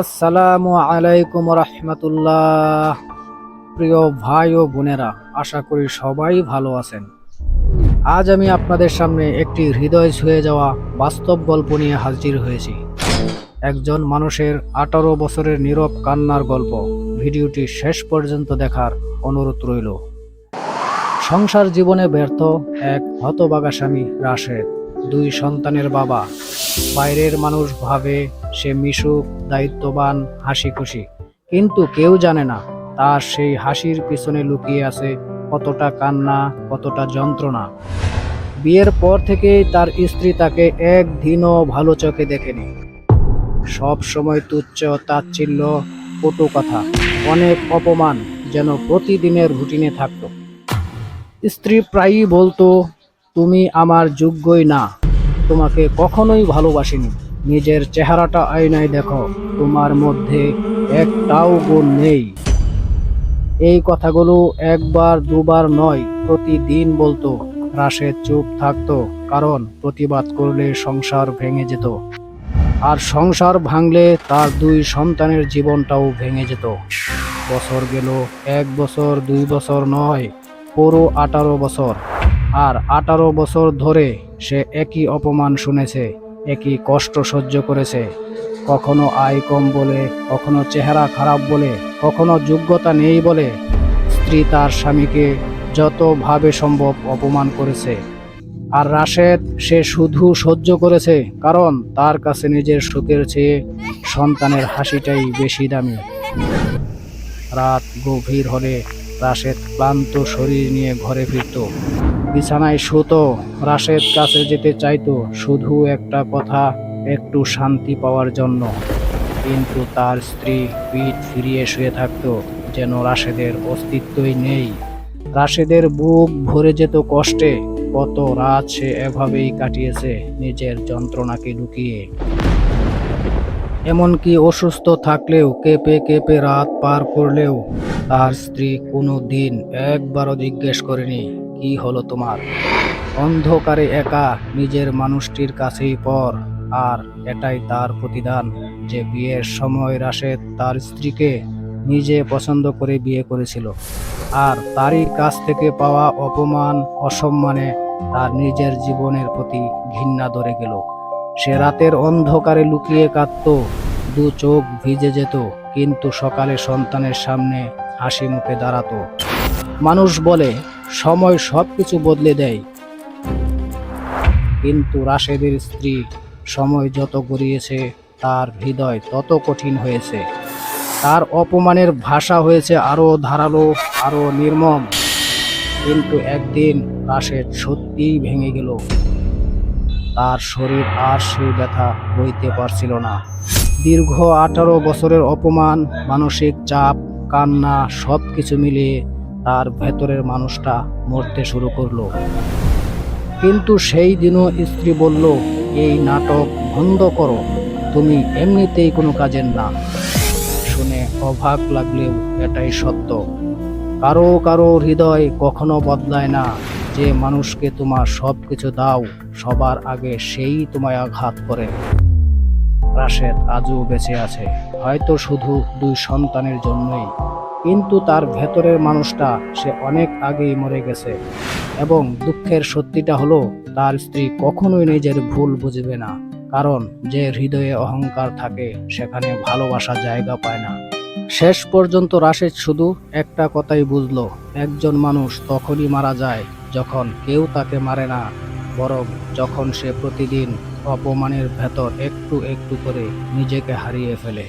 আসসালামু আলাইকুম রহমতুল্লাহ। প্রিয় ভাই ও বোনেরা, আশা করি সবাই ভালো আছেন। আজ আমি আপনাদের সামনে একটি হৃদয় ছুঁয়ে যাওয়া বাস্তব গল্প নিয়ে হাজির হয়েছি। একজন মানুষের আঠারো বছরের নীরব কান্নার গল্প। ভিডিওটি শেষ পর্যন্ত দেখার অনুরোধ রইল। সংসার জীবনে ব্যর্থ এক হতবাগা স্বামী রাশেদ। দুই সন্তানের বাবা। বাইরের মানুষ ভাবে সে মিশুক, দায়িত্ববান হাসি খুশি কিন্তু কেউ জানে না তার সেই হাসির পিছনে লুকিয়ে আছে কতটা কান্না, কতটা যন্ত্রণা। বিয়ের পর থেকেই তার স্ত্রী তাকে একদিনও ভালো চোখে দেখেনি। সব সময় তুচ্ছ, তাচ্ছিল্য, কটু কথা, অনেক অপমান যেন প্রতিদিনের রুটিনে থাকতো। স্ত্রী প্রায়ই বলতো তুমি আমার যোগ্যই না। তোমাকে কখনোই ভালোবাসিনি। নিজের চেহারাটা আয়নায় দেখো, তোমার মধ্যে একটাও গুণ নেই। এই কথাগুলো একবার, দুবার নয়, প্রতিদিন বলতো। রাশেদ চুপ থাকতো, কারণ প্রতিবাদ করলে সংসার ভেঙে যেত। আর সংসার ভাঙলে তার দুই সন্তানের জীবনটাও ভেঙে যেত। বছর গেল, এক বছর, দুই বছর নয়, পুরো আঠারো বছর। আর আঠারো বছর ধরে সে একই অপমান শুনেছে, একই কষ্ট সহ্য করেছে। কখনো আয় কম বলে, কখনো চেহারা খারাপ বলে, কখনো যোগ্যতা নেই বলে স্ত্রী তার স্বামীকে যতভাবে সম্ভব অপমান করেছে। আর রাশেদ সে শুধু সহ্য করেছে কারণ তার কাছে নিজের সুখের চেয়ে সন্তানের হাসিটাই বেশি দামি। রাত গভীর হলে রাশেদ ক্লান্ত শরীর নিয়ে ঘরে ফিরত। বিছানায় শুতো। রাশেদ কাছে যেতে চাইতো, শুধু একটা কথা, একটু শান্তি পাওয়ার জন্য। কিন্তু তার স্ত্রী পিঠ ফিরিয়ে শুয়ে থাকতো, যেন রাশেদের অস্তিত্বই নেই। রাশেদের বুক ভরে যেত কষ্টে, কত রাত সে এভাবেই কাটিয়েছে নিজের যন্ত্রণাকে লুকিয়ে। এমনকি অসুস্থ থাকলেও কেঁপে কেঁপে রাত পার করলেও তার স্ত্রী কোনো দিন একবারও জিজ্ঞেস করেনি। কি হলো তোমার। অন্ধকারে একা নিজের মানুষটির কাছেই পর, আর এটাই তার প্রতিদান যে বিয়ের সময় রাশেদ তার স্ত্রীকে নিজে পছন্দ করে বিয়ে করেছিল। আর তারই কাছ থেকে পাওয়া অপমান, অসম্মানে তার নিজের জীবনের প্রতি ঘৃণা ধরে গেল। সে রাতের অন্ধকারে লুকিয়ে কাঁদত, দু চোখ ভিজে যেত, কিন্তু সকালে সন্তানের সামনে হাসি মুখে দাঁড়াতো। মানুষ বলে সময় সব কিছু বদলে দেয়। কিন্তু রাশেদের স্ত্রী সময় যত গড়িয়েছে, তার হৃদয় তত কঠিন হয়েছে। তার অপমানের ভাষা হয়েছে আরও ধারালো আরও নির্মম। কিন্তু একদিন রাশেদ সত্যিই ভেঙে গেল। তার শরীর আর সেই ব্যথা বইতে পারছিল না। দীর্ঘ আঠারো বছরের অপমান, মানসিক চাপ, কান্না সব কিছু মিলিয়ে তার ভেতরের মানুষটা মরতে শুরু করল। কিন্তু সেই দিনও স্ত্রী বলল, এই নাটক বন্ধ করো, তুমি এমনিতেই কোনো কাজের না। শুনে অবাক লাগলেও এটাই সত্য। কারও কারও হৃদয় কখনো বদলায় না যে মানুষকে তোমার সব কিছু দাও, সবার আগে সেই তোমায় আঘাত করে। রাশেদ আজও বেঁচে আছে। হয়তো শুধু দুই সন্তানের জন্যই। কিন্তু তার ভেতরের মানুষটা সে অনেক আগেই মরে গেছে। এবং দুঃখের সত্যিটা হলো, তার স্ত্রী কখনোই নিজের ভুল বুঝবে না। কারণ যে হৃদয়ে অহংকার থাকে, সেখানে ভালোবাসা জায়গা পায় না। শেষ পর্যন্ত রাশেদ শুধু একটা কথাই বুঝলো, একজন মানুষ তখনই মারা যায় যখন কেউ তাকে মারে না, বরং যখন সে প্রতিদিন অপমানের ভেতর একটু একটু করে নিজেকে হারিয়ে ফেলে।